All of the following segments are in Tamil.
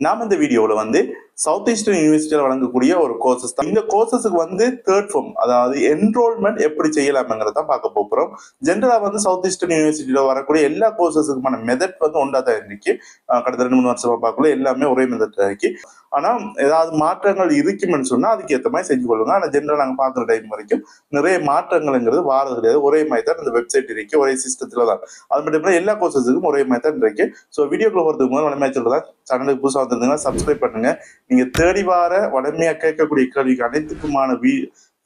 நாம் இந்த வீடியோவில் வந்து சவுத் ஈஸ்டர்ன் யூனிவர்சிட்டியில் வழங்கக்கூடிய ஒரு கோர்சஸ் தான். இந்த கோர்சஸுக்கு வந்து தேர்ட் ஃபார்ம் அதாவது என்ரோல்மெண்ட் எப்படி செய்யலாம்ங்கிறத பார்க்க போகிறோம் ஜென்ரலாக வந்து சவுத் ஈஸ்டர்ன் யூனிவர்சிட்டியில் வரக்கூடிய எல்லா கோர்சஸுக்குமான மெதட் வந்து ஒன்றா தான் இருக்கு. கடந்த ரெண்டு மூணு வருஷமா பார்க்கல எல்லாமே ஒரே மெதட் இருக்கு. ஆனால் ஏதாவது மாற்றங்கள் இருக்குமென்னு சொன்னால் அதுக்கு ஏற்ற மாதிரி செஞ்சு கொள்ளுங்க. ஆனால் ஜென்ரல் நாங்கள் பார்க்குற டைம் வரைக்கும் நிறைய மாற்றங்கள்ங்கிறது வாரது கிடையாது. ஒரே மாதிரி தான் இந்த வெப்சைட் இருக்கு ஒரே சிஸ்டத்தில் தான். அது மட்டும் இல்லாம எல்லா கோர்சஸுக்கும் ஒரே மாதிரி தான் இருக்கு. ஸோ வீடியோக்குள்ள போகிறதுக்கு முதல் வளமையா சொல்றதா சேனலுக்கு புதுசாக வந்திருந்தீங்கன்னா சப்ஸ்கிரைப் பண்ணுங்க. நீங்க தேடி வார வளமையா கேட்கக்கூடிய கேள்விக்கு அனைத்துக்குமான வீ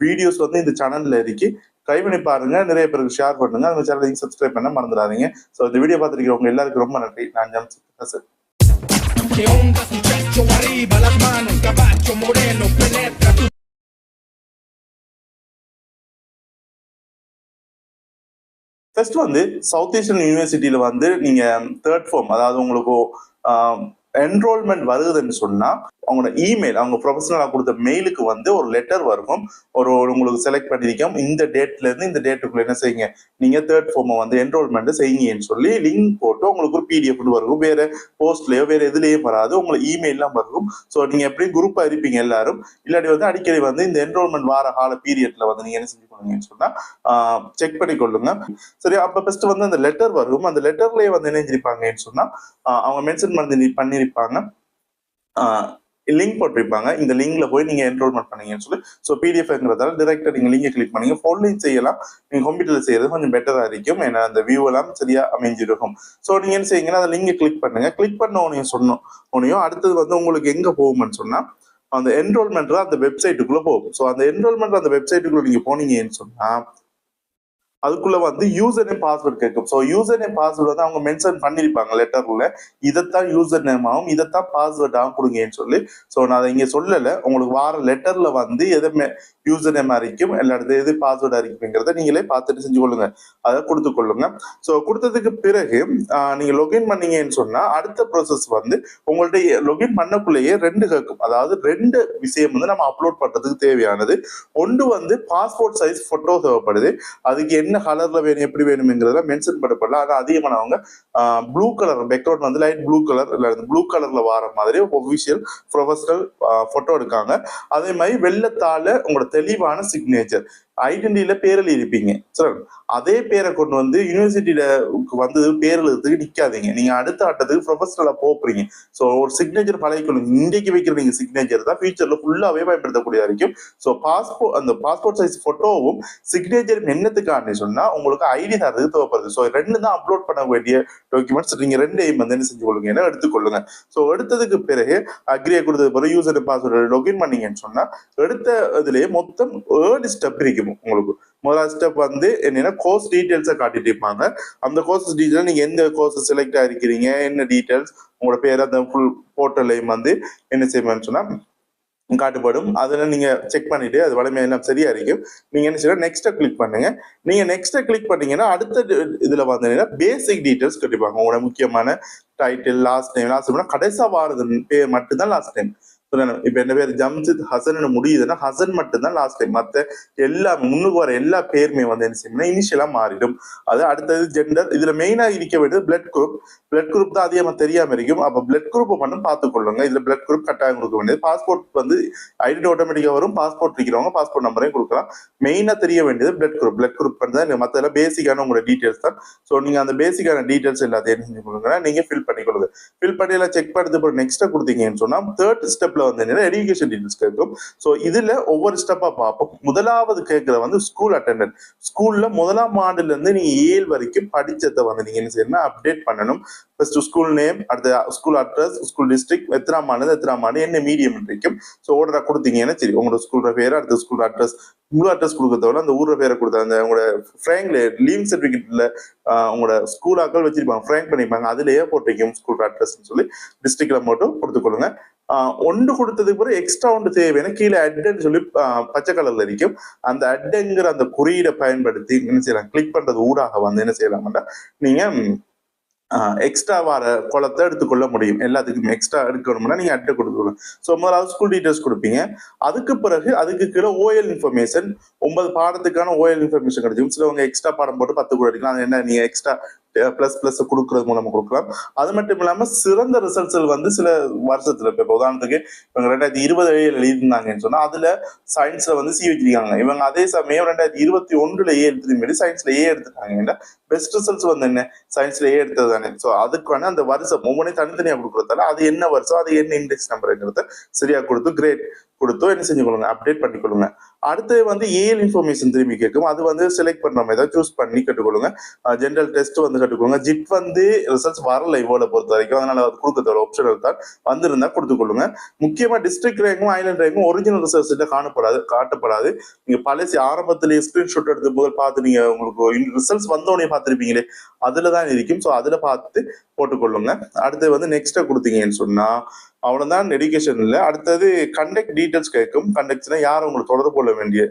வீடியோஸ் வந்து இந்த சேனல்ல இருக்கு. ட்ரை பண்ணி பாருங்க நிறைய பேருக்கு ஷேர் பண்ணுங்க. அந்த சேனலையும் சப்ஸ்கிரைப் பண்ண மறந்துடாதீங்க. ஸோ இந்த வீடியோ பார்த்துருக்கிறவங்க எல்லாருக்கும் ரொம்ப நன்றி. நான் ஜம்ஸ் சார். ஃபர்ஸ்ட் வந்து சவுத் ஏஷியன் யூனிவர்சிட்டியில வந்து நீங்க தேர்ட் ஃபார்ம் அதாவது உங்களுக்கு என்ரோல்மெண்ட் வருதுன்னு சொன்னா அவங்களோட இமெயில் அவங்க ப்ரொஃபஷனலாக கொடுத்த மெயிலுக்கு வந்து ஒரு லெட்டர் வரும். ஒரு உங்களுக்கு செலக்ட் பண்ணியிருக்கோம். இந்த டேட்ல இருந்து இந்த டேட்டுக்குள்ள என்ன செய்யுங்க? நீங்க தேர்ட் ஃபார்மை வந்து என்ரோல்மெண்ட் செய்யுங்கன்னு சொல்லி லிங்க் போட்டு உங்களுக்கு ஒரு பிடிஎஃப் வரும். வேற போஸ்ட்லயோ வேற எதுலேயோ வராது. உங்களுக்கு இமெயிலாம் வரும். ஸோ நீங்க எப்படி குரூப்பாக இருப்பீங்க எல்லாரும். இல்லாட்டி வந்து அடிக்கடி வந்து இந்த என்ரோல்மெண்ட் வார கால பீரியட்ல வந்து நீங்க என்ன செஞ்சு பண்ணுங்கன்னு சொன்னா செக் பண்ணி கொள்ளுங்க. சரி அப்ப ஃபஸ்ட்டு வந்து அந்த லெட்டர் வரும். அந்த லெட்டர்லயே வந்து என்ன செஞ்சிருப்பாங்கன்னு சொன்னா அவங்க மென்ஷன் பண்ணி பண்ணிருப்பாங்க லிங்க் போட்டிருப்பாங்க. இந்த லிங்க்ல போய் நீங்க என்ரோல்மெண்ட் பண்ணீங்கன்னு சொல்லி. ஸோ பிடிஎஃப்ங்கிறதால டிரெக்டா நீங்க லிங்கை கிளிக் பண்ணீங்க. ஃபோன்லையும் செய்யலாம். நீங்க கம்ப்யூட்டர்ல செய்யறது கொஞ்சம் பெட்டரா இருக்கும். ஏன்னா அந்த வியூ எல்லாம் சரியா அமைஞ்சிருக்கும். ஸோ நீங்க என்ன செய்யுங்கன்னா அந்த லிங்கை கிளிக் பண்ணுங்க. கிளிக் பண்ண உனையும் சொன்னோம் உனையும் அடுத்தது வந்து உங்களுக்கு எங்க போகும்னு சொன்னா அந்த என்ரோல்மெண்ட் அந்த வெப்சைட்டுக்குள்ள போகும். ஸோ அந்த என்ரோல்மெண்ட் அந்த வெப்சைட்டுக்குள்ள நீங்க போனீங்கன்னு சொன்னா அதுக்குள்ள வந்து யூசர் நேம் பாஸ்வேர்டு கேட்கும். ஸோ யூசர் நேம் பாஸ்வேர்டு வந்து அவங்க மென்ஷன் பண்ணியிருப்பாங்க லெட்டர்ல இதைத்தான் யூசர் நேம் ஆகும் இதைத்தான் பாஸ்வேர்டாகவும் கொடுங்கன்னு சொல்லி. ஸோ நான் அதை இங்கே சொல்லலை. உங்களுக்கு வார லெட்டர்ல வந்து எதை யூசர் நேம் அறிக்கும் எல்லா இடத்துல எது பாஸ்வேர்டு அறிக்குங்கிறத நீங்களே பார்த்துட்டு செஞ்சு கொள்ளுங்க. அதை கொடுத்து கொள்ளுங்க. ஸோ கொடுத்ததுக்கு பிறகு நீங்கள் நீங்க லொகின் பண்ணீங்கன்னு சொன்னா அடுத்த ப்ராசஸ் வந்து உங்கள்ட்ட லொகின் பண்ணக்குள்ளேயே ரெண்டு கேட்கும். அதாவது ரெண்டு விஷயம் வந்து நம்ம அப்லோட் பண்றதுக்கு தேவையானது. ஒன்று வந்து பாஸ்போர்ட் சைஸ் போட்டோ தேவைப்படுது. அதுக்கு என்ன கலர்ல வேணும் எப்படி வேணுங்கிறத மென்ஷன் பண்ணப்படல ஆனா அதிகமானவங்க ப்ளூ கலர் பேக்ரவுண்ட் வந்து லைட் ப்ளூ கலர் இல்ல ப்ளூ கலர்ல வர மாதிரி ஒபிஷியல் ப்ரொஃபஷனல் போட்டோ எடுக்காங்க. அதே மாதிரி வெள்ளத்தால உங்களோட தெளிவான சிக்னேச்சர் ஐடென்டிட்டியில பேர் இருப்பீங்க. சரி அதே பேரை கொண்டு வந்து யூனிவர்சிட்டியில வந்தது பேர் எழுதுறதுக்கு நிக்காதீங்க. நீங்க அடுத்த ஆட்டத்துக்கு ப்ரொஃபஷனலா போறீங்க ஸோ ஒரு சிக்னேச்சர் பழகிக்கணும். இன்றைக்கு வைக்கிற நீங்க சிக்னேச்சர் தான் ஃபியூச்சர்ல ஃபுல்லாவே பயன்படுத்தக்கூடியதா இருக்கும் ஸோ பாஸ்போர்ட் அந்த பாஸ்போர்ட் சைஸ் போட்டோவும் சிக்னேச்சர் என்னத்துக்கான சொன்னா உங்களுக்கு ஐடி தரதுக்கு தேவைப்படுது. ஸோ ரெண்டு தான் அப்லோட் பண்ண வேண்டிய டாக்குமெண்ட்ஸ் நீங்க ரெண்டையும் வந்து என்ன செஞ்சு கொள்ளுங்க? என்ன எடுத்துக்கொள்ளுங்க ஸோ எடுத்ததுக்கு பிறகு அக்ரியை கொடுத்தது பிறகு யூசர் பாஸ்வேர்டு லொகின் பண்ணீங்கன்னு சொன்னா எடுத்த இதுலயே மொத்தம் ஏழு ஸ்டெப் இருக்கும் உங்களுக்கு. முதல் ஸ்டெப் வந்து என்னன்னா கோர்ஸ் டீட்டெயில்ஸை காட்டிட்டு இருப்பாங்க. அந்த கோர்ஸ் டீட்டெயில் நீங்க எந்த கோர்ஸ் செலக்ட் ஆயிருக்கிறீங்க என்ன டீட்டெயில்ஸ் உங்களோட பேர் அந்த ஃபுல் போர்ட்டலையும் வந்து என்ன செய்யணும்னு சொன்னா காட்டுப்படும். அதில் நீங்க செக் பண்ணிட்டு அது வலிமையெல்லாம் சரியா இருக்கும் நீங்க என்ன செய்யணும் நெக்ஸ்ட்டை கிளிக் பண்ணுங்க. நீங்க நெக்ஸ்ட்டை கிளிக் பண்ணீங்கன்னா அடுத்த இதுல வந்தீங்கன்னா பேசிக் டீட்டெயில்ஸ் கட்டிப்பாங்க. உங்களோட முக்கியமான டைட்டில் லாஸ்ட் டைம் லாஸ்ட் டைம்னா கடைசா வாரது பேர் மட்டும்தான் லாஸ்ட் டைம் இப்ப என்ன பேர்? ஜம்ஜித் ஹசன் முடியுதுன்னா ஹசன் மட்டும்தான் லாஸ்ட் டைம் மத்த எல்லா முன்னுக்கு வர எல்லா பேருமே வந்து என்ன செய்யணும்னா இனிஷியலா மாறிடும். அது அடுத்தது ஜெண்டர் இதுல மெயினா இருக்க வேண்டியது பிளட் குரூப் பிளட் குரூப் தான் அதிகமா தெரியாம இருக்கும். அப்ப பிளட் குரூப் மட்டும் பார்த்துக்கொள்ளுங்க. இதுல பிளட் குரூப் கட்டாயம் கொடுக்க வேண்டியது. பாஸ்போர்ட் வந்து ஐடி ஆட்டோமேட்டிக்கா வரும். பாஸ்போர்ட் இருக்கிறவங்க பாஸ்போர்ட் நம்பரையும் கொடுக்கலாம். மெயினா தெரிய வேண்டியது பிளட் குரூப் பிளட் குரூப் தான் இல்ல மத்தெல்லாம் பேசிக்கான உங்களோட டீடைல்ஸ் தான். ஸோ நீங்க அந்த பேசிக்கான டீடைல்ஸ் எல்லாத்தையும் என்ன செஞ்சு கொடுங்க நீங்க ஃபில் பண்ணிக்கொள்ளுங்க. ஃபில் பண்ணி எல்லாம் செக் பண்ணிட்டு அப்புறம் நெக்ஸ்ட் கொடுத்தீங்கன்னு சொன்னா தேர்ட் ஸ்டெப்ல வந்து எஜுகேஷன் டீடைல்ஸ் கேட்கும் ஸோ இதுல ஒவ்வொரு ஸ்டெப்பா பார்ப்போம். முதலாவது கேட்கற வந்து ஸ்கூல் அட்டெண்டன்ட் ஸ்கூல்ல முதலாம் ஆண்டுல இருந்து நீங்க ஏழு வரைக்கும் படிச்சதை வந்து நீங்க என்ன செய்யணும் அப்டேட் பண்ணணும். ஃபர்ஸ்ட் ஸ்கூல் நேம் அடுத்த ஸ்கூல் அட்ரஸ் ஸ்கூல் டிஸ்ட்ரிக்ட் எத்தனாம் ஆண்டு எத்தனாம் ஆண்டு என்ன மீடியம் இருக்கும் ஸோ ஓர்டரா கொடுத்தீங்கன்னா சரி உங்களோட ஸ்கூலோட பேர் அடுத்த ஸ்கூல் அட்ரஸ் முழு அட்ரஸ் கொடுக்கறதோட அந்த ஊரோட பேரை கொடுத்த அந்த உங்களோட ஃப்ரேங்க்ல லீவ் சர்டிஃபிகேட்ல உங்களோட ஸ்கூல் ஆக்கள் வச்சிருப்பாங்க. ஃப்ரேங்க் பண்ணிருப்பாங்க அதுலயே போட்டு வைக்கும் ஸ்கூல் அட்ரஸ்னு சொல்லி டிஸ்ட்ரிக்ட்ல மட்டும் கொடுத்துக்கொள்ளுங்க. ஒன்று கொடுத்ததுக்கு பிறகு எக்ஸ்ட்ரா ஒன்று தேவையான கீழே அட்ன்னு சொல்லி பச்சை கலர்ல இருக்கும் அந்த அட்ங்கிற அந்த குறியீடை பயன்படுத்தி என்ன செய்யலாம்? கிளிக் பண்றது ஊடாக வந்து என்ன செய்யலாம்டா நீங்க எக்ஸ்ட்ரா வர குளத்தை எடுத்துக்கொள்ள முடியும். எல்லாத்துக்கும் எக்ஸ்ட்ரா எடுக்கணும்னா நீங்க அட்டை கொடுத்துக்கணும் ஸோ முதல்ல ஸ்கூல் டீட்டெயில்ஸ் கொடுப்பீங்க. அதுக்கு பிறகு அதுக்கு கீழே ஓஎல் இன்ஃபர்மேஷன் ஒன்பது பாடத்துக்கான ஓஎல் இன்ஃபர்மேஷன் கிடைக்கும் சிலவங்க எக்ஸ்ட்ரா பாடம் போட்டு பத்து கூட எடுக்கலாம் அது என்ன நீங்க எக்ஸ்ட்ரா பிளஸ் பிளஸ் கொடுக்கறது மூலமா கொடுக்கலாம். அது மட்டும் இல்லாம சிறந்த ரிசல்ட்ஸ் வந்து சில வருஷத்துல இப்ப உதாரணத்துக்கு இவங்க ரெண்டாயிரத்தி இருபது எழுதியிருந்தாங்கன்னு சொன்னா அதுல சயின்ஸ்ல வந்து சி வச்சிருக்காங்க. இவங்க அதே சமயம் ரெண்டாயிரத்தி இருபத்தி ஒன்றுல ஏ எடுத்துட்டு சயின்ஸ்ல ஏ எடுத்துட்டாங்க. பெஸ்ட் ரிசல்ட்ஸ் வந்து என்ன? சயின்ஸ்ல ஏ எடுத்தது தானே. ஸோ அதுக்கான அந்த வருஷம் ஒவ்வொன்றையும் தனித்தனியா கொடுக்குறதால அது என்ன வருஷம் அது என்ன இண்டெக்ஸ் நம்பருங்கிறத சரியா கொடுத்து கிரேட் கொடுத்தோ என்ன செஞ்சு கொள்ளுங்க அப்டேட் பண்ணிக்கொள்ளுங்க. அடுத்து வந்து ஏஎல் இன்ஃபர்மேஷன் திரும்பி கேட்கும். அது வந்து செலக்ட் பண்ற மாதிரி தான் சூஸ் பண்ணி கற்றுக்கொள்ளுங்க ஜென்ரல் டெஸ்ட் வந்து கற்றுக்கொள்ளுங்க ஜிட் வந்து ரிசல்ட்ஸ் வரல இவ்வளோ பொறுத்த வரைக்கும். அதனால அது கொடுக்கறதோட ஆப்ஷன் தான் வந்திருந்தா கொடுத்துக்கொள்ளுங்க. முக்கியமா டிஸ்ட்ரிக்ட் ரேங்கும் ஐலண்ட் ரேங்கும் ஒரிஜினல் ரிசல்ட்ஸ்ல காணப்படாது காட்டப்படாது. நீங்க பழசி ஆரம்பத்திலேயே ஸ்கிரீன்ஷாட் எடுத்து முதல் பார்த்து நீங்க உங்களுக்கு ரிசல்ட்ஸ் வந்தோடனே பார்த்துருப்பீங்களே அதுல தான் இருக்கும். ஸோ அதுல பார்த்து போட்டுக்கொள்ளுங்க. அடுத்து வந்து நெக்ஸ்டா கொடுத்தீங்கன்னு சொன்னா அவ்வளவுதான் இல்லை. அடுத்தது கண்டக்ட் டீட்டெயில்ஸ் கேட்கும். கண்டக்ட்ஸ்னா யார் உங்களுக்கு தொடர்பு கொள்ள வேண்டிய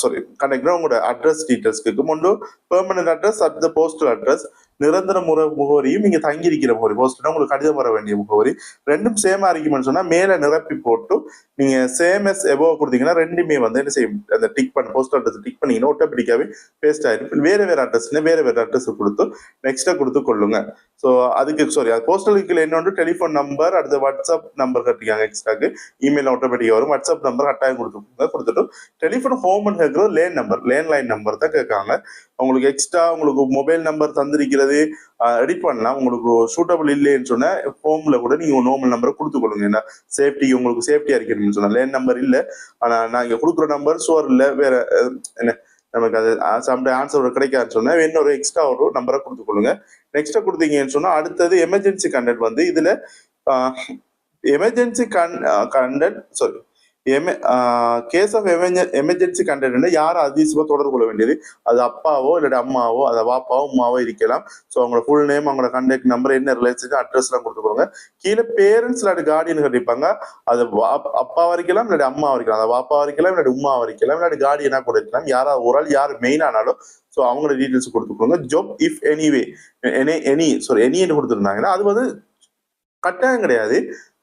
சாரி கண்டக்ட்னா உங்களோட அட்ரஸ் டீட்டெயில்ஸ்க்கு முன்பு பெர்மனன்ட் அட்ரஸ் அடுத்த போஸ்டல் அட்ரஸ் நிரந்தர முறை முகவரியும் நீங்க தங்கியிருக்கிற முகவரி. போஸ்ட்னா உங்களுக்கு கடிதம் வர வேண்டிய முகவரி. ரெண்டும் சேமா இருக்குமென்னு சொன்னா மேல நிரப்பி போட்டு நீங்க சேம் எஸ் எபோ கொடுத்தீங்கன்னா ரெண்டுமே வந்து என்ன செய்யும்? அந்த டிக் பண்ண போஸ்டல் அட்ரஸ் டிக் பண்ணீங்கன்னா ஆட்டோமேட்டிக்காவே பேஸ்ட் ஆயிரும். வேற வேற அட்ரஸ்னா வேற வேற அட்ரஸ் கொடுத்து நெக்ஸ்டா கொடுத்து கொள்ளுங்க. ஸோ அதுக்கு சாரி அது போஸ்டல் வீக்கில் என்னொன்று டெலிஃபோன் நம்பர் அடுத்த வாட்ஸ்அப் நம்பர் கட்டிக்காங்க எக்ஸ்ட்ராக்கு இமெயில் ஆட்டோமேட்டிக்காக வரும். வாட்ஸ்அப் நம்பர் கட்டாயம் கொடுத்துருக்காங்க கொடுத்துட்டு டெலிஃபோன் ஹோம்னு கேட்குறது land number land line number தான் கேட்காங்க. உங்களுக்கு எக்ஸ்ட்ரா உங்களுக்கு மொபைல் நம்பர் தந்திருக்கிறது எடிட் பண்ணலாம். உங்களுக்கு சூட்டபிள் இல்லைன்னு சொன்னால் ஹோமில் கூட நீங்கள் நார்மல் நம்பரை கொடுத்து கொடுங்க என்ன சேஃப்டி உங்களுக்கு சேஃப்டியாக இருக்கணும்னு சொன்னால் லேன் நம்பர் இல்லை. ஆனால் நான் கொடுக்குற நம்பர் ஷோர் இல்லை வேற என்ன நமக்கு அது சம்டே ஆன்சர் கிடைக்காதுன்னு சொன்னால் இன்னொரு எக்ஸ்ட்ரா ஒரு நம்பரை கொடுத்து நெக்ஸ்ட்டாக கொடுத்தீங்கன்னு சொன்னால் அடுத்தது எமர்ஜென்சி கண்டென்ட் வந்து இதில் emergency con content sorry case of emergency content யார் அதிசயமா தொடர்பு கொள்ள வேண்டியது? அது அப்பாவோ இல்லாட்டி அம்மாவோ அதை வாப்பாவோ அம்மாவோ இருக்கலாம். ஸோ அவங்களோட ஃபுல் நேம் அவங்களோட கண்டெக்ட் நம்பர் என்ன ரிலேஷன் அட்ரஸ் எல்லாம் கொடுத்துக்கோங்க கீழே பேரண்ட்ஸ் இல்லாட்டி கார்டியன் கட்டிப்பாங்க. அது அப்பா வரைக்கலாம் இல்லாட்டி அம்மா வரைக்கலாம் அதை வாப்பா வரைக்கலாம் இல்லாட்டி உமா வரைக்கலாம் இல்லாட்டி கார்டியனா கூட இருக்கலாம். யாராவது ஒரு ஆள் யார் மெயின் ஆனாலும் ஸோ அவங்களோட டீட்டெயில்ஸ் கொடுத்துக்கோங்க job if anyway any any sorry எனின்னு கொடுத்துருந்தாங்கன்னா அது வந்து கட்டாயம் கிடையாது.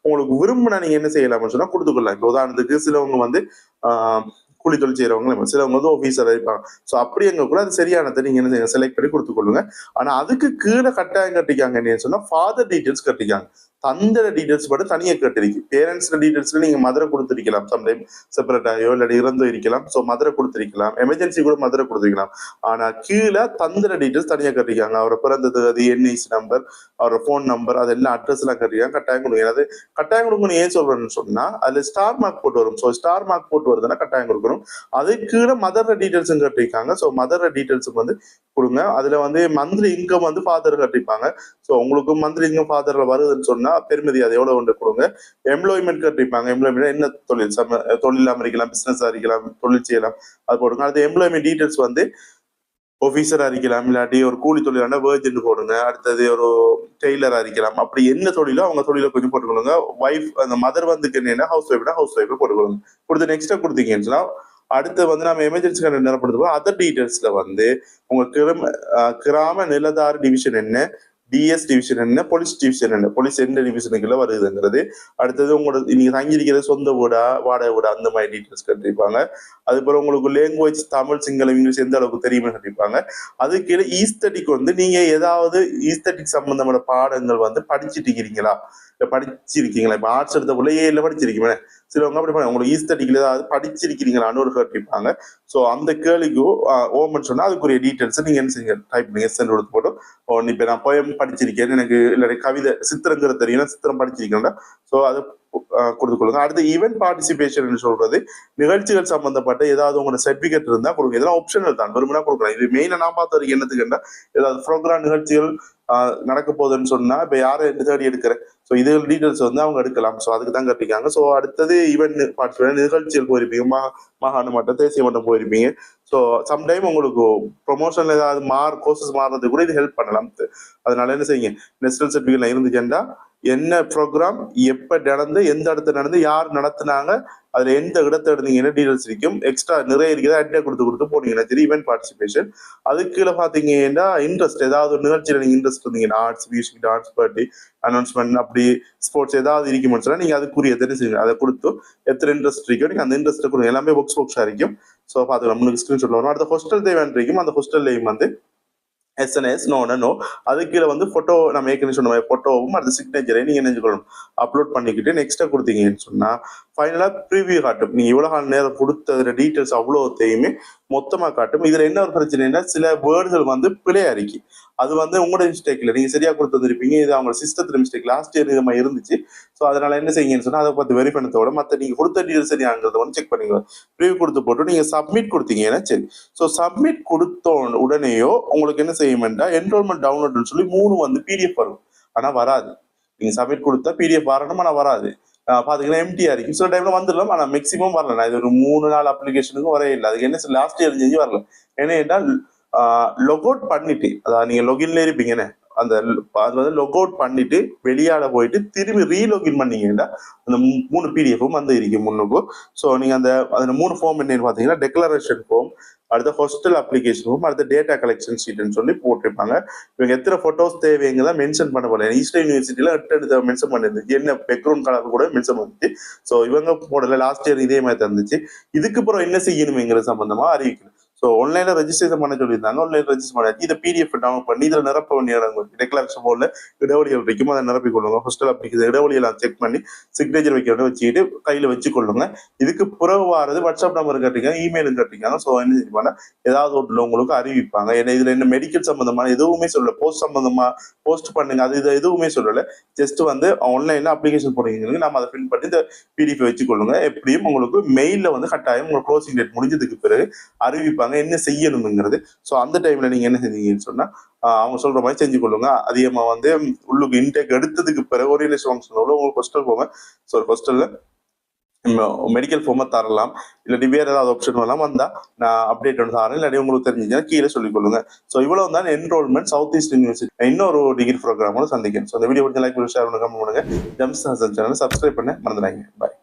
உங்களுக்கு விரும்பினா நீங்க என்ன செய்யலாம்னு சொன்னா கொடுத்துக்கலாம் இப்போ உதாரணத்துக்கு சிலவங்க வந்து ஆஹ், கூலி தொழில் செய்யறவங்க சிலவங்க வந்து ஆஃபீஸர் இருப்பாங்க. ஸோ அப்படி எங்க கூட அது சரியானதை நீங்க என்ன செய்ய செலக்ட் பண்ணி கொடுத்துக்கொள்ளுங்க ஆனா அதுக்கு கீழே கட்டாயம் கட்டிக்காங்க என்னன்னு சொன்னா ஃபாதர் டீடைல்ஸ் கட்டிக்காங்க. தந்தர டீடைல்ஸ் மட்டும் தனியாக கேட்டிருக்கு. பேரண்ட்ஸ் டீடைல்ஸ்ல நீங்க மதுரை கொடுத்துருக்கலாம். சம்டைம் செப்பரேட்டாயோ இல்லை இறந்தோ இருக்கலாம். ஸோ மதுரை கொடுத்துருக்கலாம். எமர்ஜென்சி கூட மதுரை கொடுத்துருக்கலாம். ஆனா கீழே தந்திர டீடைல்ஸ் தனியாக கட்டிருக்காங்க. அவரை பிறந்தது அது என்ஐசி நம்பர் அவரோட ஃபோன் நம்பர் அதெல்லாம் அட்ரஸ் எல்லாம் கட்டிக்காங்க கட்டாயம் கொடுங்க. அதாவது கட்டாயம் கொடுக்கணும் ஏன் சொல்றேன்னு சொன்னா அதுல ஸ்டார் மார்க் போட்டு வரும். ஸோ ஸ்டார் மார்க் போட்டு வருதுன்னா கட்டாயம் கொடுக்கணும். அது கீழே மதர டீடைல்ஸ் கட்டிருக்காங்க. ஸோ மதர டீடைல்ஸுக்கு வந்து கொடுங்க. அதுல வந்து மந்த்லி இன்கம் வந்து ஃபாதர் கட்டிப்பாங்க. ஸோ உங்களுக்கு மந்த்லி இன்கம் ஃபாதர்ல வருதுன்னு சொன்னா பெருமதி அது எவ்வளவு ஒன்று கொடுங்க. எம்ப்ளாய்மெண்ட் கட்டிப்பாங்க. எம்ப்ளாய்மெண்ட் என்ன தொழில்? சம தொழில் அமைக்கலாம் பிசினஸ் அறிக்கலாம் தொழில் செய்யலாம் அது போடுங்க. அடுத்து எம்ப்ளாய்மெண்ட் டீட்டெயில்ஸ் வந்து ஒஃபீஸர் அறிக்கலாம் இல்லாட்டி ஒரு கூலி தொழிலான வேர்ஜின் போடுங்க. அடுத்தது ஒரு டெய்லர் அறிக்கலாம் அப்படி என்ன தொழிலோ அவங்க தொழிலை கொஞ்சம் போட்டுக்கொள்ளுங்க. ஒய்ஃப் அந்த மதர் வந்து என்ன ஹவுஸ் ஒய்ஃப்னா ஹவுஸ் ஒய்ஃபை போட்டுக்கொள்ளுங்க. கொடுத்து நெக்ஸ்டா கொடுத்தீங்கன்னு சொன்னா அடுத்து வந்து நம்ம எமர்ஜென்சி கண்ட நிலப்படுத்துவோம் அதர் டீட்டெயில்ஸ்ல வந்து உங்க கிராம கிராம நிலதார டிவிஷன் என்ன டிஎஸ் டிவிஷன் என்ன போலீஸ் டிவிஷன் என்ன போலீஸ் எந்த டிவிஷனுக்குள்ள வருதுங்கிறது. அடுத்தது உங்களோட நீங்க தங்கியிருக்கிறது சொந்த வீடா வாடகை வீடா அந்த மாதிரி டீட்டெயில்ஸ் கட்டிருப்பாங்க அது போல உங்களுக்கு லேங்குவேஜ் தமிழ் சிங்களம் இங்கிலீஷ் எந்த அளவுக்கு தெரியும்னு கட்டிருப்பாங்க அதுக்கு கீழே ஈஸ்தட்டிக் வந்து நீங்க ஏதாவது ஈஸ்தட்டிக் சம்பந்தமான பாடங்கள் வந்து படிச்சுட்டு இருக்கிறீங்களா படிச்சிருக்கீங்களா? இப்ப ஆர்ட்ஸ் எடுத்த போல ஏ இல்ல படிச்சிருக்கீங்க சிலவங்க அப்படி பண்ண உங்களுக்கு ஈஸ்தட்டிக்ல ஏதாவது படிச்சிருக்கிறீங்களான்னு ஒரு கட்டிருப்பாங்க ஸோ அந்த கேள்விக்கு ஓமன் சொன்னா அதுக்குரிய டீட்டெயில்ஸ் நீங்க என்ன செய்யுங்க? டைப் பண்ணி சென்ட் கொடுத்து போட்டு ஓ இப்போ நான் போயம் படிச்சிருக்கேன் எனக்கு இல்லை கவிதை சித்திரங்கிற தெரியும் சித்திரம் படிச்சிருக்கேன்டா ஸோ அதை கொடுத்து கொள்ளுங்க. அடுத்து ஈவென்ட் பார்ட்டிசிபேஷன் சொல்றது நிகழ்ச்சிகள் சம்பந்தப்பட்ட ஏதாவது உங்களோட சர்டிபிகேட் இருந்தா கொடுங்க. இதெல்லாம் ஆப்ஷனல் தான். விரும்பினா கொடுக்கலாம். இது மெயினா நான் பார்த்த வரைக்கும் என்னத்துக்குன்னா ஏதாவது ப்ரோக்ராம் நிகழ்ச்சிகள் நடக்க போகுதுன்னு சொன்னா இப்ப யாரை தேடி எடுக்கிறேன் ஸோ இது டீட்டெயில்ஸ் வந்து அவங்க எடுக்கலாம். ஸோ அதுக்கு தான் கட்டிருக்காங்க. ஸோ அடுத்தது ஈவெண்ட் பார்ட்டிசிபேட் நிகழ்ச்சிகள் போயிருப்பீங்க. மா மாகாண மட்டம் தேசிய மட்டம் போயிருப்பீங்க. ஸோ சம்டைம் உங்களுக்கு ப்ரொமோஷன்ல ஏதாவது மார் கோர்சஸ் மாறுறது கூட இது ஹெல்ப் பண்ணலாம். அதனால என்ன செய்யுங்க? நெஷனல் சர்டிஃபிகேட்ல இருந்துச்சுன்னா என்ன ப்ரோக்ராம் எப்ப நடந்து எந்த இடத்துல நடந்து யார் நடத்துனாங்க அதுல எந்த இடத்த இருந்தீங்கன்னா டீடைல்ஸ் இருக்கும் எக்ஸ்ட்ரா நிறைய இருக்குது அட்டை கொடுத்து கொடுத்து போனீங்கன்னா சரி பார்ட்டிசிபேஷன் அதுக்கு கீழே பாத்தீங்கன்னா இன்ட்ரெஸ்ட் ஏதாவது ஒரு நிகழ்ச்சியில நீங்க இன்ட்ரெஸ்ட் இருந்தீங்கன்னா arts music dance party announcement அப்படி ஸ்போர்ட்ஸ் ஏதாவது இருக்கும் சொன்னா நீங்க அதுக்குரிய தெரிஞ்சுங்க அதை கொடுத்து எத்தனை இன்ட்ரெஸ்ட் இருக்கோ நீங்க அந்த இன்ட்ரெஸ்ட் கொடுங்க. எல்லாமே புக்ஸ் புக்ஸா இருக்கும். ஸோ பாத்துக்கலாம் உங்களுக்கு ஸ்கிரீன்ஷாட் வரும். அடுத்த ஹோஸ்டல் தேவையான இருக்கும். அந்த ஹோஸ்டல்லையும் வந்து எஸ்என்எஸ் நோ நோ அது கீழே வந்து ஃபோட்டோ நம்ம ஏற்கனவே சொன்ன மாதிரி ஃபோட்டோவும் அடுத்த சிக்னேச்சரை நீங்கள் நினைச்சுக்கணும் அப்லோட் பண்ணிக்கிட்டு நெக்ஸ்ட்டாக கொடுத்தீங்கன்னு சொன்னால் ஃபைனலாக ப்ரீவியூ காட்டும். நீங்கள் இவ்வளோ நேரம் கொடுத்ததுல டீட்டெயில்ஸ் அவ்வளோத்தையுமே மொத்தமாக காட்டும். இதில் என்ன ஒரு பிரச்சனைனா சில வேர்டுகள் வந்து பிழை அறிக்கை. அது வந்து உங்களோட மிஸ்டேக் இல்லை. நீங்கள் சரியாக கொடுத்துருப்பீங்க இது அவங்க சிஸ்டத்தில் மிஸ்டேக் லாஸ்ட் இயர் இது மாதிரி இருந்துச்சு. ஸோ அதனால என்ன செய்யுங்கன்னு சொன்னால் அதை பார்த்து வெரி பண்ணதோட மற்ற நீங்கள் கொடுத்த டீட்டெயில் சரியாங்கிறத வந்து செக் பண்ணிக்கலாம் ப்ரீவ் கொடுத்து போட்டு நீங்கள் சப்மிட் கொடுத்தீங்கன்னா சரி. ஸோ சப்மிட் கொடுத்த உடனேயோ உங்களுக்கு என்ன செய்யுமெண்டா என்ரோல்மெண்ட் டவுன்லோட்னு சொல்லி மூணு வந்து பிடிஎஃப் வரும். ஆனால் வராது. நீங்கள் சப்மிட் கொடுத்தா பிடிஎஃப் வரணும் ஆனால் வராது. பார்த்தீங்கன்னா பாத்தீங்கன்னா எம்டிஆர் இருக்கும். சில டைம்ல வந்துடலாம் ஆனால் மேக்ஸிமம் வரல. நான் இது ஒரு மூணு நாலு அப்ளிகேஷனுக்கும் வரவே இல்லை. அதுக்கு என்ன லாஸ்ட் இயர் செஞ்சு வரல ஏன்னா லொக் அவுட் பண்ணிட்டு அதாவது நீங்க லொகின்ல இருப்பீங்கன்னு அந்த அது வந்து லொக் அவுட் பண்ணிட்டு வெளியாட போயிட்டு திரும்பி ரீலொகின் பண்ணீங்கன்னா அந்த மூணு பிடிஎஃப்பும் வந்து இருக்கும் முன்னுக்கும் ஸோ நீங்க அந்த அந்த மூணு ஃபார்ம் என்னன்னு பாத்தீங்கன்னா டெக்ளரேஷன் ஃபார்ம் அடுத்த ஹாஸ்டல் அப்ளிகேஷன் ஃபார்ம் அடுத்த டேட்டா கலெக்ஷன் ஷீட்னு சொல்லி போட்டிருப்பாங்க. இவங்க எத்தனை ஃபோட்டோஸ் தேவைங்க தான் மென்ஷன் பண்ண போல. ஈஸ்டர் யூனிவர்சிட்டியில எட்டு எடுத்து மென்ஷன் பண்ணிருந்துச்சு என்ன பேக்ரவுண்ட் கலர் கூட மென்ஷன் பண்ணிச்சு ஸோ இவங்க போடல லாஸ்ட் இயர் இதே மாதிரி தந்துச்சு. இதுக்கு அப்புறம் என்ன செய்யணுங்கிற சம்பந்தமா அறிவிக்கணும். ஸோ ஆன்லைனில் ரெஜிஸ்ட்ரேஷன் பண்ண சொல்லியிருந்தாங்க. ஆன்லைன் ரெஜிஸ்டர் பண்ணி இதை பிடிஎஃப் டவுன் பண்ணி இதில் நிரப்ப வேண்டிய இடங்கள் போர்டில் இடைவெளிகள் வைக்கும் அதை நிரப்பிக் கொள்ளுங்க. ஹோஸ்டல் அப்ளிகேஷன் இடைவெளியெல்லாம் செக் பண்ணி சிக்னேச்சர் வைக்கிறத வச்சுக்கிட்டு கையில் வச்சுக்கொள்ளுங்க இதுக்கு புறவு வாரது வாட்ஸ்அப் நம்பர் கட்டிங்க இமெயிலும் கட்டிக்காங்க ஸோ என்ன செய்வாங்க ஏதாவது ஒன்றில் உங்களுக்கு அறிவிப்பாங்க. ஏன்னா இதில் என்ன மெடிக்கல் சம்மந்தமான எதுவுமே சொல்லலை. போஸ்ட் சம்மந்தமாக போஸ்ட் பண்ணுங்க. அது இது எதுவுமே சொல்லலை. ஜஸ்ட் வந்து ஆன்லைனில் அப்ளிகேஷன் போடுறீங்க நம்ம அதை ஃபில் பண்ணி இந்த பிடிஎஃப் வச்சுக்கொள்ளுங்க எப்படியும் உங்களுக்கு மெயிலில் வந்து கட்டாயம் உங்களுக்கு க்ளோசிங் டேட் முடிஞ்சதுக்கு பிறகு அறிவிப்பாங்க. என்ன செய்யணுங்கிறது ஸோ அந்த டைம்ல நீங்க என்ன செஞ்சீங்கன்னு சொன்னா அவங்க சொல்ற மாதிரி செஞ்சு கொள்ளுங்க. அதிகமா வந்து உள்ளுக்கு இன்டேக் எடுத்ததுக்கு பிறகு ஒரு ஃபங்க்ஷன் உங்களுக்கு ஹாஸ்டல் போங்க. ஸோ ஹாஸ்டல்ல மெடிக்கல் ஃபார்மை தரலாம். இல்லாட்டி வேற ஏதாவது ஆப்ஷன் வரலாம் வந்தா நான் அப்டேட் வந்து தரேன். இல்லாட்டி உங்களுக்கு தெரிஞ்சுச்சுன்னா கீழே சொல்லிக்கொள்ளுங்க ஸோ இவ்வளவு தான் என்ரோல்மெண்ட் சவுத் ஈஸ்ட் யூனிவர்சிட்டி இன்னொரு டிகிரி ப்ரோக்ராமோட சந்திக்கிறேன். ஸோ இந்த வீடியோ பிடிச்ச லைக் ஷேர் பண்ணுங்க கமெண்ட் பண்ணுங்க. ஜம்ஸ் ஹசன் சேனல் சப்ஸ்கிரைப் பண்ண மறந்துடாங்க பாய்